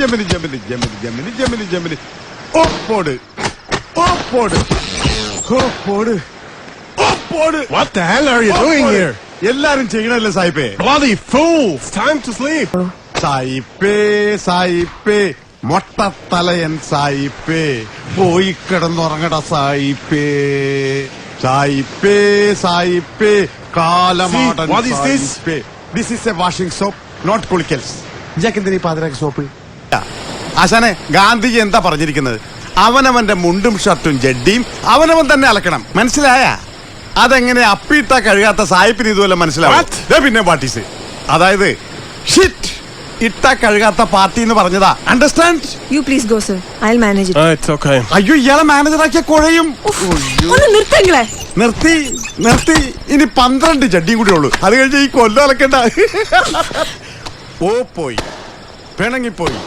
Gemini Gemini Gemini Gemini Gemini Gemini. ഓ പോട് ഓ പോട് ഓ പോട് ഓ പോട് What the hell are you doing here? എല്ലാരും ചെയ്യണല്ലേ സായിപ്പേ? Bloody fools! Time to sleep. സായിപ്പേ സായിപ്പേ. മൊട്ടത്തലയൻ സായിപ്പേ. പോയി കിടന്നുറങ്ങട സായിപ്പേ. സായിപ്പേ സായിപ്പേ. കാലമാടൻ സായിപ്പേ what is this? This is a washing soap not കുളിക്കൽസ് ജാക്കെന്തിനീ പാതിരാക്ക് സോപ്പ് ആശാനെ ഗാന്ധിജി എന്താ പറഞ്ഞിരിക്കുന്നത്? അവനവന്റെ മുണ്ടും ഷർട്ടും ജഡ്ഡിയും അവനവൻ തന്നെ അലക്കണം. മനസ്സിലായ? അതെങ്ങനെ അപ്പിട്ട കഴുകാത്ത സായിപ്പിന് ഇതുപോലെ മനസ്സിലാവും? ദേ പിന്നെ പാർട്ടീസ് അതായത് ഷിറ്റ് ഇട്ട കഴുകാത്ത പാർട്ടി എന്ന് പറഞ്ഞതാ. Understand you please go sir I manage it okay. അയ്യോ ഇയാളെ മാനേജറാക്കിയ കുഴയും. ഒന്ന് നിർത്തങ്ങളെ. നിർത്തി നിർത്തി. ഇനി പന്ത്രണ്ട് ചട്ടിയും കൂടി ഉള്ളൂ. അത് കഴിഞ്ഞ് ഈ കൊല്ലം അലക്കണ്ട. ഓ പോയി. പിണങ്ങിപ്പോയി.